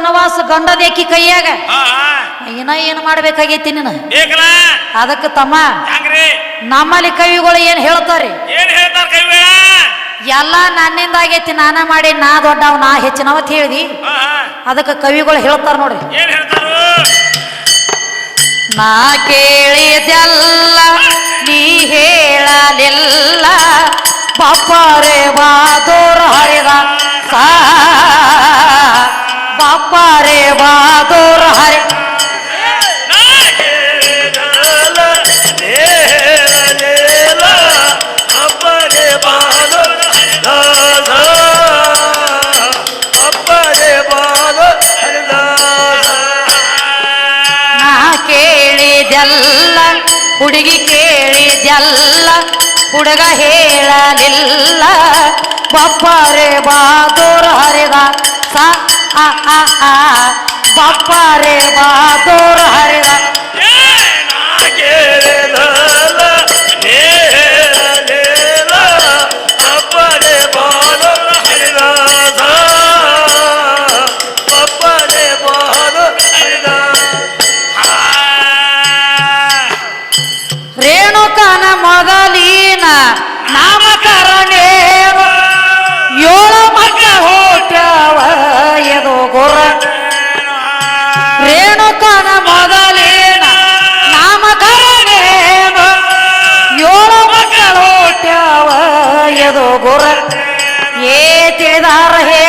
ವನವಾಸ ಗಂಡದೇಕಿ ಕೈಯಾಗ. ಏನ ಏನ್ ಇನ್ನ ಏನು ಮಾಡ್ಬೇಕಾಗೈತಿ ನೀನು ಅದಕ್ಕೆ ತಮ್ಮ ನಮ್ಮಲ್ಲಿ ಕವಿಗಳು ಏನ್ ಹೇಳ್ತಾರೆ? ಎಲ್ಲಾ ನನ್ನಿಂದ ಆಗೈತಿ ನಾನ ಮಾಡಿ ನಾ ದೊಡ್ಡವ ನಾ ಹೆಚ್ಚಿನವತ್ ಹೇಳಿದಿ. ಅದಕ್ಕ ಕವಿಗಳು ಹೇಳ್ತಾರ ನೋಡ್ರಿ. ನಾ ಕೇಳಿದೆಲ್ಲ ನೀ ಹೇಳಲಿಲ್ಲ ಪಾಪ ಬಾದೂರ್ ಹುಡುಗಿ ಕೇಳಿದೆಲ್ಲ ಹುಡುಗ ಹೇಳಲಿಲ್ಲ. ಬಪ್ಪರೆ ಬಾದೂರ್ ಹರಿದ ಸ ಆ ಆ ಆ. ಬಪ್ಪರೆ ಬಾದೂರ್ ಹರಿದ. ರೇಣುಕನ ಮೊದಲೇನ? ನಾಮಕರಣೇನು ಏಳು ಮಕ್ಕಳು ಎದು ಗುರ. ಏ ತಿಳಿದಾರ ಹೇಳು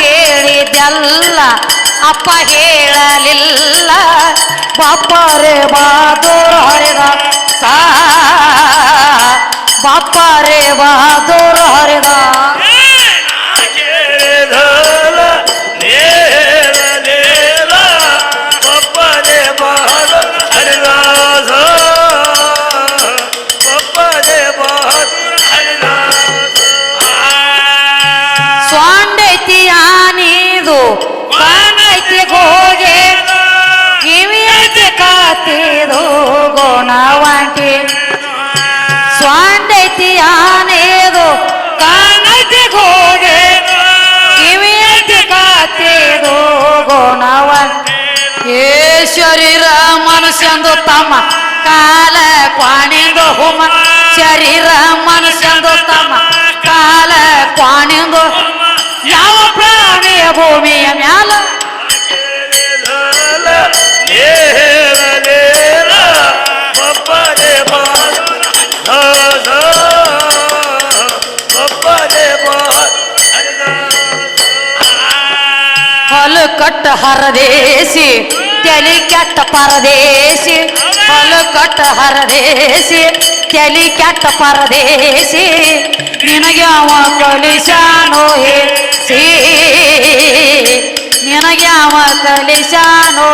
ಕೇಳಿದೆಲ್ಲ ಅಪ್ಪ ಹೇಳಲಿಲ್ಲ. ಬಾಪರೆ ಬಾದೂರ್ ಸ್ವಾಂಡೈತಿ ನೀದು ಕಾಣೈತಿ ಗೋಗೆ ಕಿವಿ ಐತಿ ಕಾತಿದು ಗೋಣವಂಟಿ. ಸ್ವಾಂಡೈತಿ ಆನೆದು ಕಾಣೈತಿ ಗೋಗೆ ಕಿವಿ ಐತಿ ಕಾತಿದು ಗೋಣವಂಟಿ. ಏ ಶರೀರ ಮನುಷ್ಯಂದು ತಮ್ಮ ಕಾಲ ಕ್ವಾಣಿಂದು ಹುಮ. ಶರೀರ ಮನುಷ್ಯಂದು ತಮ್ಮ ಕಾಲ ಕ್ವಾಣಿಂದು ಭೂಮಿಯ ಮ್ಯಾಲ ಹೊಲು ಕಟ್ಟ ಹರದೇಸಿ ತಲಿ ಕೆಟ್ಟ ಪರದೇಶಿ ಹೊಲು ಕಟ್ಟ ಹರದೇಶಿ ತಲಿ ಕೆಟ್ಟ ಪರದೇಶಿ ನಿನಗೆ ಅವ ಕಲಿಸಾನೋ ಹೇಸಿ ನಿನಗೆ ಅವ ಕಲಿಸಾನೋ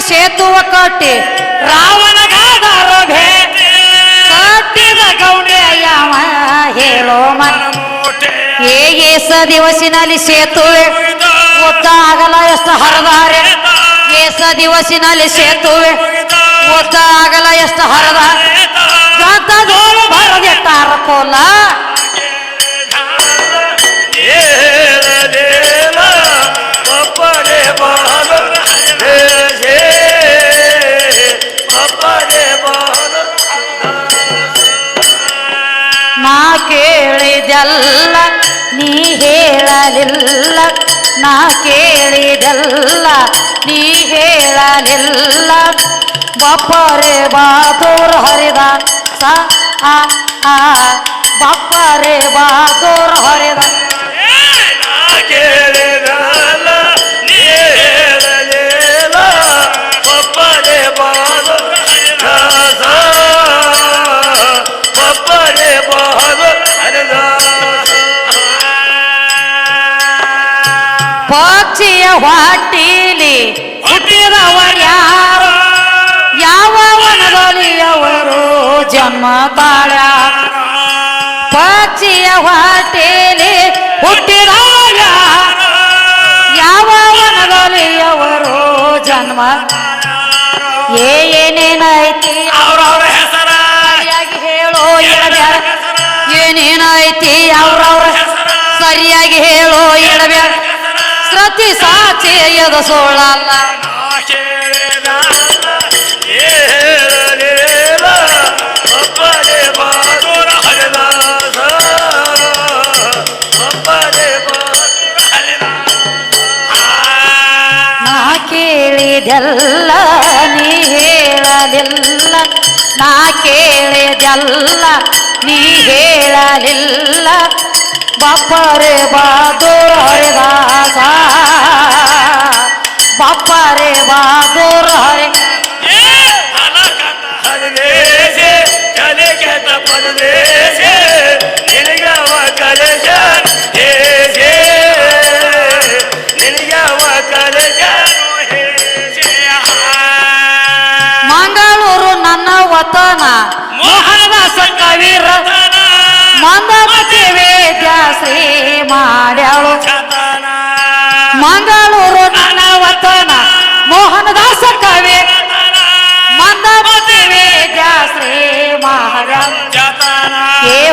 ಸೀತಾಗಾಗಿ ಸೇತುವ ಕಟ್ಟಿ ರಾವಣಗಾದರ ಭೇಟಿ ಕಟ್ಟಿದ ಗೌಂಡೆ ಯಾವ ಹೇಳೋ ಮನ ಏಸ ದಿವಸಿನಲ್ಲಿ ಸೇತುವೆ ಉದ್ದ ಆಗಲ ಎಷ್ಟು ಹರಿದಾರೆ ಏಸ ದಿವಸಿನಲ್ಲಿ ಸೇತುವೆ ಉದ್ದ ಆಗಲ ಎಷ್ಟು ಹರಿದಾರೆ ಗದ್ದದೋಳು ಬರದಿಟ್ಟಾರ ಕೋಲ ಕೇಳಿದೆಲ್ಲ, ನೀ ಹೇಳಲಿಲ್ಲ, ನಾ ಕೇಳಿದಲ್ಲ, ನೀ ಹೇಳಲಿಲ್ಲ. ಬಪ್ಪರೆ ಬಹಾದೂರ್ ಹರಿದ ಆ ಆ. ಬಪ್ಪರೆ ಬಹಾದೂರ್ ಹರಿದಾಸ ಹರಿದಾಸ ಹೊಟ್ಟಿಲಿ ಹುಟ್ಟಿದವರ್ಯಾರು? ಯಾವ ವನದಲ್ಲಿ ಅವರು ಜನ್ಮ ತಾಳ ಪಚ್ಚಿಯ ಹೊಟ್ಟೀಲಿ ಹುಟ್ಟಿದವರ್ಯಾರು? ಯಾವ ವನದಲ್ಲಿಯವರು ಜನ್ಮ ಏ ಏನೇನೈತಿ? ಅವ್ರವ್ರ ಹೆಸರ? ಸರಿಯಾಗಿ ಹೇಳೋ ಹೇಳಬ್ಯಾಡ ಏನೇನೈತಿ? ಅವ್ರವ್ರ ಸರಿಯಾಗಿ ಹೇಳೋ ಹೇಳಬ್ಯಾಡ ಸತಿ ಸಾಚಿ ಎದ ಸೋಳಲ್ಲ. ಕೇಳಿದೆಲ್ಲ ನೀ ಹೇಳಲಿಲ್ಲ. ನಾ ಕೇಳಿದೆಲ್ಲ ನೀ ಹೇಳಲಿಲ್ಲ. ಬಪ್ಪರೆ ಬಹಾದೂರ್ ಹರಿದಾಸ ಬಪ್ಪರೆ ಬಹಾದೂರ್ ಹರಿ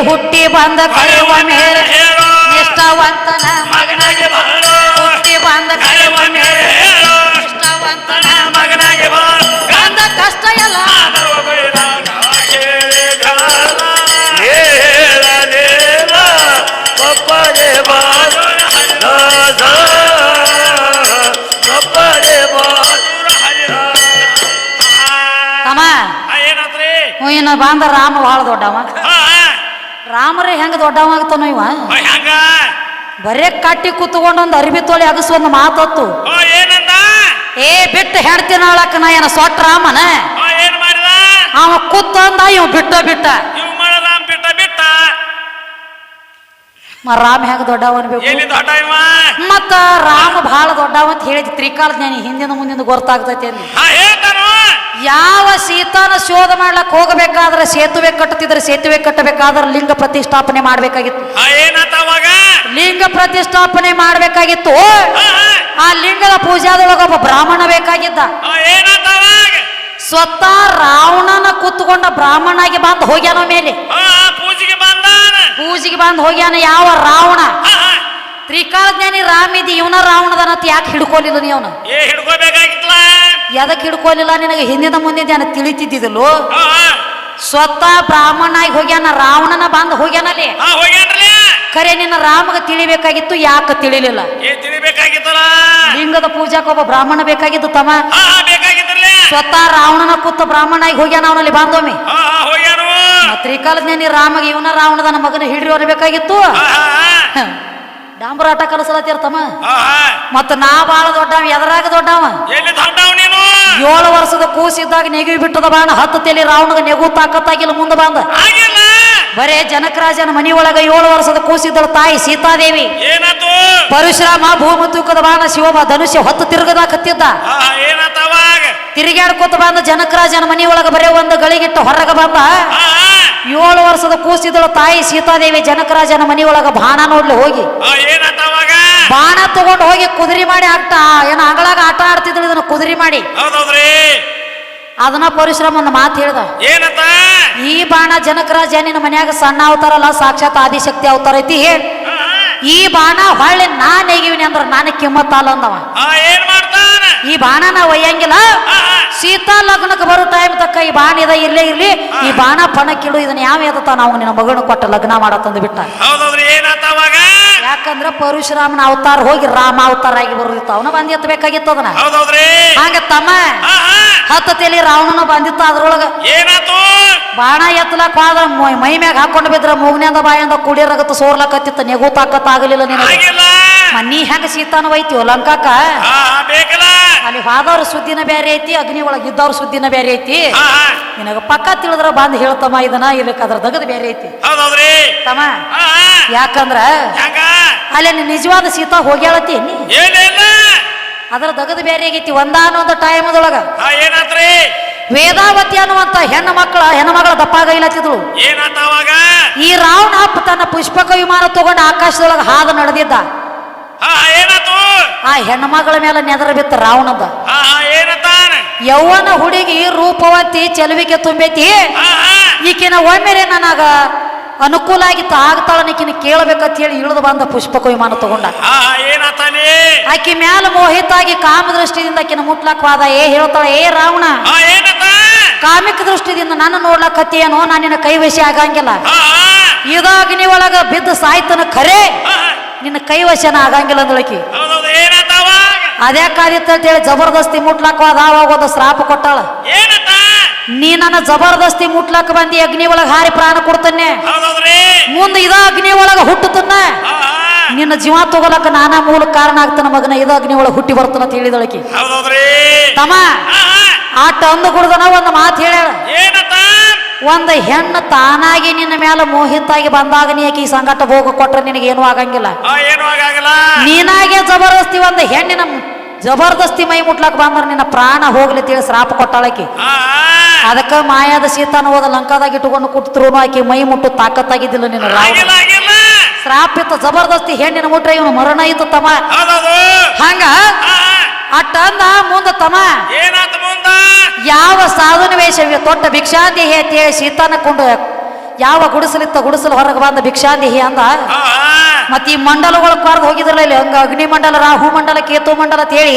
ಹುಟ್ಟಿ ಬಂದ ಕರೆಯುವ ಮೇಲೆ ನಿಷ್ಠವಂತನ ಮಗನಾಗಿ ಹುಟ್ಟಿ ಬಂದ ಕರೆಯುವ ಮೇಲೆ ಹೇಳು. ನಿಷ್ಠವಂತನ ಮಗನಾಗಿ ಬಂದ ಕಷ್ಟ ಎಲ್ಲ. ಹೇಳಲಿಲ್ಲ ಒಬ್ಬನೇ ರಾಮ ಬಹಳ ಒಬ್ಬನೇ ಬಾದು ಹರಿದಾಸ ತಮ್ಮ ಏನತ್ರಿ ಹ್ಞೂ ಇನ್ನು ಬಂದ ರಾಮ ಭಾಳ ದೊಡ್ಡವ ರಾಮರೇ ಹೆಂಗ ದೊಡ್ಡವ ಆಗ್ತಾನ ಇವ ಹೆಂಗ ಬರೇ ಕಟ್ಟಿ ಕುತ್ಕೊಂಡು ಒಂದು ಅರಿವಿ ತೊಳಿ ಅಗಸು ಒಂದು ಮಾತತ್ತು. ಓ ಏನಂದ? ಏ ಬಿಟ್ಟು ಹೆಣ್ತಿನ ಅಳಕ ನಾ ಏನ ಸೊಟ್ಟ ರಾಮನ ಓ ಏನ್ ಮಾಡಿದ? ಅವ ಕೂತ ಇವ ಬಿಟ್ಟ ಬಿಟ್ಟ. ಇವ್ ಮಾಡರಾಮ್ ಬಿಟ್ಟ ಬಿಟ್ಟ. ಮ ರಾಮ ಹೆಂಗ ಎಲ್ಲಿ ದೊಡ್ಡ ಇವ? ಮತ್ತ ರಾಮ ಬಹಳ ದೊಡ್ಡವ ಅಂತ ಹೇಳಿದ್ ತ್ರಿಕಾಲ ಜ್ಞಾನಿ ಹಿಂದಿನ ಮುಂದಿನ ಗೊತ್ತಾಗ್ತೈತಿ ಅಲ್ಲಿ. ಹಾ ಹೇಳ್ತಾನು? ಯಾವ ಸೀತಾನ ಶೋಧ ಮಾಡ್ಲಕ್ ಹೋಗಬೇಕಾದ್ರೆ ಸೇತುವೆ ಕಟ್ಟುತ್ತಿದ್ರೆ ಸೇತುವೆ ಕಟ್ಟಬೇಕಾದ್ರೆ ಲಿಂಗ ಪ್ರತಿಷ್ಠಾಪನೆ ಮಾಡ್ಬೇಕಾಗಿತ್ತು. ಲಿಂಗ ಪ್ರತಿಷ್ಠಾಪನೆ ಮಾಡ್ಬೇಕಾಗಿತ್ತು. ಆ ಲಿಂಗದ ಪೂಜಾದೊಳಗ ಒಬ್ಬ ಬ್ರಾಹ್ಮಣ ಬೇಕಾಗಿದ್ದ. ಸ್ವತಃ ರಾವಣನ ಕೂತ್ಕೊಂಡ ಬ್ರಾಹ್ಮಣಾಗಿ ಬಂದು ಹೋಗ್ಯಾನ ಮೇಲೆ. ಪೂಜೆಗೆ ಬಂದು ಹೋಗ್ಯಾನ ಯಾವ ರಾವಣ. ತ್ರಿಕಾಲಜ್ಞಾನಿ ರಾಮಿದಿ ಇವನ ರಾವಣದನ ಯಾಕೆ ಹಿಡ್ಕೊಲಿಲ್ಲ ನೀವನ ಏ ಹಿಡ್ಕೋಬೇಕಾಗಿತ್ತಲ್ಲ ಎದಕ್ ಹಿಡ್ಕೊಲಿಲ್ಲ ನಿನಗೆ? ಹಿಂದಿನ ಮುಂದಿನ ಜನ ತಿಳಿತಿದ್ದಿದ್ದಲು ಸ್ವತಃ ಬ್ರಾಹ್ಮಣ ಬ್ರಾಹ್ಮಣಾಗಿ ಹೋಗ್ಯಾನ ರಾವಣನ ಬಂದು ಹೋಗ್ಯಾನಲ್ಲಿ? ಖರೆ ನಿನ್ನ ರಾಮಗ ತಿಳಿಬೇಕಾಗಿತ್ತು ಯಾಕೆ ತಿಳಿಲಿಲ್ಲ? ಲಿಂಗದ ಪೂಜಾಕ್ ಒಬ್ಬ ಬ್ರಾಹ್ಮಣ ಬೇಕಾಗಿತ್ತು ತಮ್ಮ ಸ್ವತಃ ರಾವಣನ ಕೂತ ಬ್ರಾಹ್ಮಣಾಗಿ ಹೋಗ್ಯಾನ ಅವನಲ್ಲಿ ಬಾಂಧವಿ ತ್ರಿಕಾಲದ ನೀನು ರಾಮಗ ಇವನ ರಾವಣದನ ಮಗನ ಹಿಡ್ರಿ ಬೇಕಾಗಿತ್ತು? ಹಾ ಹಾ ಹಾ ಡಾಂಬರ ಆಟ ಕಲಸಲತ್ತೀರ ತಮ್ಮ ಮತ್ತ ನಾ ಬಾಳ ದೊಡ್ಡವ ಎದರಾಗ ದೊಡ್ಡವ? ಏಳು ವರ್ಷದ ಕೂಸಿದ್ದಾಗ ನೆಗಿ ಬಿಟ್ಟದ ಬಾಣ ಹತ್ತು ತೆಲಿ ರಾವಣಗ ನೆಗು ತಾಕತ್ತಾಗಿಲ್ಲ ಮುಂದೆ ಬಂದ. ಬರೇ ಜನಕರಾಜನ ಮನೆಯೊಳಗ ಏಳು ವರ್ಷದ ಕೂಸಿದ್ದಳ ತಾಯಿ ಸೀತಾದೇವಿ. ಪರಶುರಾಮ ಭೂಮ ತೂಕದ ಬಾಣ ಶಿವಮ ಧನುಷ್ಯ ಹೊತ್ತು ತಿರುಗದ ಕತ್ತಿದ್ದ ತಿರುಗಾಡ್ಕೊತ ಬಂದ ಜನಕರಾಜನ ಮನೆಯೊಳಗೆ ಬರೇ ಒಂದು ಗಳಿಗಿಟ್ಟು ಹೊರಗ ಬಂದ. ಏಳು ವರ್ಷದ ಕೂಸಿದಳು ತಾಯಿ ಸೀತಾದೇವಿ ಜನಕರಾಜನ ಮನೆಯೊಳಗ ಬಾಣ ನೋಡ್ಲಿ ಹೋಗಿ. ಬಾಣ ತಗೊಂಡು ಹೋಗಿ ಕುದುರೆ ಮಾಡಿ ಆಟ ಏನ ಅಂಗಳಾಗ ಆಟ ಆಡ್ತಿದ್ರು ಇದನ್ನ ಕುದುರೆ ಮಾಡಿ. ಅದನ್ನ ಪರಿಶ್ರಮ ಒಂದು ಮಾತು ಹೇಳ್ದ. ಈ ಬಾಣ ಜನಕರಾಜ ನಿನ್ನ ಮನ್ಯಾಗ ಸಣ್ಣ ಅವತಾರಲ್ಲ ಸಾಕ್ಷಾತ್ ಆದಿಶಕ್ತಿ ಅವತಾರ ಐತಿ ಹೇಳ್. ಈ ಬಾಣ ಹೊಳ್ಳಿ ನಾನು ಹೇಗಿವಿನಿ ಅಂದ್ರೆ ನಾನು ಕಿಮ್ಮತ್ತಲ್ಲ ಅಂದವ. ಈ ಬಾಣ ನಾವು ಒಯ್ಯಂಗಿಲ್ಲ ಸೀತಾ ಲಗ್ನಕ್ಕೆ ಬರೋ ಟೈಮ್ ತಕ್ಕ ಈ ಬಾಣ ಇದ ಇಲ್ಲೇ ಇರ್ಲಿ. ಈ ಬಾಣ ಪಣಕ್ಕಿಡು ಇದನ್ನ ಯಾವ ಎದತ್ತ ನಾವು ನಿನ್ನ ಮಗನ ಕೊಟ್ಟ ಲಗ್ನ ಮಾಡತ್ತಂದು ಬಿಟ್ಟ. ಯಾಕಂದ್ರ ಪರಶುರಾಮನ ಅವತಾರ ಹೋಗಿ ರಾಮ ಅವತಾರ ಆಗಿ ಬರುದಿತ್ತು. ಅವನ ಬಂದ್ ಎತ್ತಬೇಕಾಗಿತ್ತು ಅದನ್ನ. ಹಂಗ ತಮ್ಮ. ಹತ್ತತಿಯಲ್ಲಿ ಹಾ. ಹತ್ತ ತಲಿ ರಾವಣನ ಬಂದಿತ್ತು ಅದ್ರೊಳಗ. ಬಾಣ ಎತ್ತಲಕ್ ಹೋದ್ರ ಮೈ ಮ್ಯಾಗ ಹಾಕೊಂಡು ಬಿದ್ರ ಮೂಗ್ನಿಂದ ಬಾಯಿಂದ ಕುಡಿಯರಗತ್ತ ಸೋರ್ಲಕತ್ತಿತ್ತ. ನೆಗು ತಾಕತ್ ಆಗಲಿಲ್ಲ ನಿನಗೆ ಮನ್ನಿ ಹೆಂಗ ಸೀತಾನ ಒಯ್ತೀವ ಲಂಕಾಕ ಅಲ್ಲಿ ಹಾದವ್ರ ಸುದ್ದಿನ ಬೇರೆ ಐತಿ ಅಗ್ನಿ ಒಳಗ ಇದ್ದವ್ರ ಸುದ್ದಿನ ಬೇರೆ ಐತಿ. ನಿನಗ ಪಕ್ಕ ತಿಳಿದ್ರ ಬಂದ್ ಹೇಳ್ತಮ್ಮ ಇದನ್ನ ಇದಕ್ಕೆ ಅದ್ರ ದಗದ್ ಬೇರೆ ಐತಿ. ತಮ್ಮ. ಯಾಕಂದ್ರ ಅಲ್ಲಿ ನಿಜವಾದ ಸೀತಾ ಹೋಗ್ಯಾಳತಿ ಅದರ ಅದ್ರ ದಗದ ಬೇರೆ ಆಗೈತಿ ಒಂದಾನೊಂದು ಟೈಮದೊಳಗ. ಏನಾತ್ರಿ? ವೇದಾವತಿ ಅನ್ನುವಂತ ಹೆಣ್ಣು ಮಕ್ಕಳ ಹೆಣ್ಣು ಮಗಳ ದಪ್ಪಾಗೈಲತ್ತಿದ್ಳು ಏನಾತ ಅವಾಗ? ಈ ರಾವಣ ತನ್ನ ಪುಷ್ಪಕ ವಿಮಾನ ತಗೊಂಡು ಆಕಾಶದೊಳಗ ಹಾದು ನಡೆದಿದ್ದ. ಆ ಹೆಣ್ಣು ಮಗಳ ಮೇಲೆ ನೆದರ ಬಿತ್ತ ರಾವಣದ. ಯೌವನ ಹುಡುಗಿ ರೂಪವತಿ ಚೆಲುವಿಕೆ ತುಂಬೈತಿ. ಈಕಿನ ಒಮ್ಮೆಲೆ ನನಗ ಅನುಕೂಲ ಆಗಿತ್ತು. ಆಗ್ತಾಳನಿಕಿನ ಕೇಳಬೇಕಂತ ಹೇಳಿ ಇಳಿದು ಬಂದ ಪುಷ್ಪಕ ವಿಮಾನ ತಗೊಂಡ. ಆಕಿ ಮ್ಯಾಲ ಮೋಹಿತಾಗಿ ಕಾಮ ದೃಷ್ಟಿಯಿಂದ ಆಕಿನ ಮುಟ್ಲಕ್ ವಾದ ಏ ಹೇಳ್ತಾಳ ಏ ರಾವಣ. ಕಾಮಿಕ ದೃಷ್ಟಿಯಿಂದ ನನ್ನ ನೋಡ್ಲಕತ್ತೇನೋ ನಾನು ನಿನ್ನ ಕೈ ವಶ ಆಗಂಗಿಲ್ಲ. ಹಾ ಹಾ ಇದ ಅಗ್ನಿ ಒಳಗ ಬಿದ್ದು ಸಾಯ್ತನ ಖರೆ. ನಿನ್ನ ಕೈವಶನ ಆಗಂಗಿಲ್ಲ ಅಂದಳಕಿ ಹೌದೌದು ಏನಾತ ಅವಾಗ? ಅದೇ ಕಾದಿತ್ತ ಹೇಳಿ ಜಬರ್ದಸ್ತಿ ಮುಟ್ಲಕ್ ಹೋದ. ಅವಾಗ ಒಂದು ಶ್ರಾಪ ಕೊಟ್ಟಾಳ. ನೀ ನನ್ನ ಜಬರ್ದಸ್ತಿ ಮುಟ್ಲಕ್ ಬಂದಿ ಅಗ್ನಿ ಒಳಗ ಹಾರಿ ಪ್ರಾಣ ಕೊಡ್ತೇನೆ ಮುಂದೆ ಇದ ಅಗ್ನಿ ಒಳಗ ಹುಟ್ಟುತ್ತನ್ನ. ಹಾ ಹಾ. ನಿನ್ನ ಜೀವ ತಗೋಲಕ್ಕ ನಾನಾ ಮೂಲ ಕಾರಣ ಆಗ್ತಾನ ಮಗನ ಇದ ಅಗ್ನಿ ಒಳಗ ಹುಟ್ಟಿ ಬರ್ತಾನ ಅಂತ ಹೇಳಿದಳಕಿ ತಮ್ಮ ಆ ತಂದು ಕುಡ್ದನ ಒಂದು ಮಾತು ಹೇಳ್ಯಾಳ. ಏನತ ಒಂದು ಹೆಣ್ಣು ತಾನಾಗಿ ನಿನ್ನ ಮೇಲೆ ಮೋಹಿತಾಗಿ ಬಂದಾಗ ನೀ ಈ ಸಂಗಟ ಹೋಗ ಕೊಟ್ರೆ ನಿನಗೇನು ಏನು ಆಗಾಗಲ್ಲ. ನೀನಾಗೆ ಜಬರ್ದಸ್ತಿ ಒಂದು ಹೆಣ್ಣಿನ ಜಬರ್ದಸ್ತಿ ಮೈ ಮುಟ್ಲಕ್ ಬಂದ್ರ ನಿನ್ನ ಪ್ರಾಣ ಹೋಗ್ಲಿ ತಿಳಿ ಶ್ರಾಪ ಕೊಟ್ಟಾಳಕಿ ಅದಕ್ಕ ಮಾಯಾದ ಸೀತಾನ ಹೋದ ಲಂಕಾದಾಗ ಇಟ್ಟುಕೊಂಡು ಕುಟ್ತ್ರು ಆಕಿ ಮೈ ಮುಟ್ಟು ತಾಕತ್ತಾಗಿದ್ದಿಲ್ಲ ನಿನ್ನ ಶ್ರಾಪ ಇತ್ತು ಜಬರ್ದಸ್ತಿ ಹೆಣ್ಣಿನ ಮುಟ್ರೆ ಇವನು ಮರಣ ಇತ್ತು ತಮ್ಮ ಹಂಗ? ಅಟ್ಟಂದ ಮುಂದ ತಮ್ಮ ಮುಂದ? ಯಾವ ಸಾಧನ ವೇಷ ತೊಟ್ಟ ಭಿಕ್ಷಾಂತಿ ಹೇತಿ ಸೀತಾನ ಕೊಂಡು ಯಾವ ಗುಡಿಸಲಿತ್ತ ಗುಡಿಸಲು ಹೊರಗೆ ಬಂದ ಭಿಕ್ಷಾಂದೇಹಿ ಅಂದ ಮತ್ತ ಈ ಮಂಡಲಗಳು ಕರೆದು ಹೋಗಿದ್ರಲ್ಲ ಇಲ್ಲಿ ಹಂಗ ಅಗ್ನಿ ಮಂಡಲ ರಾಹು ಮಂಡಲ ಕೇತು ಮಂಡಲ ಅಂತ ಹೇಳಿ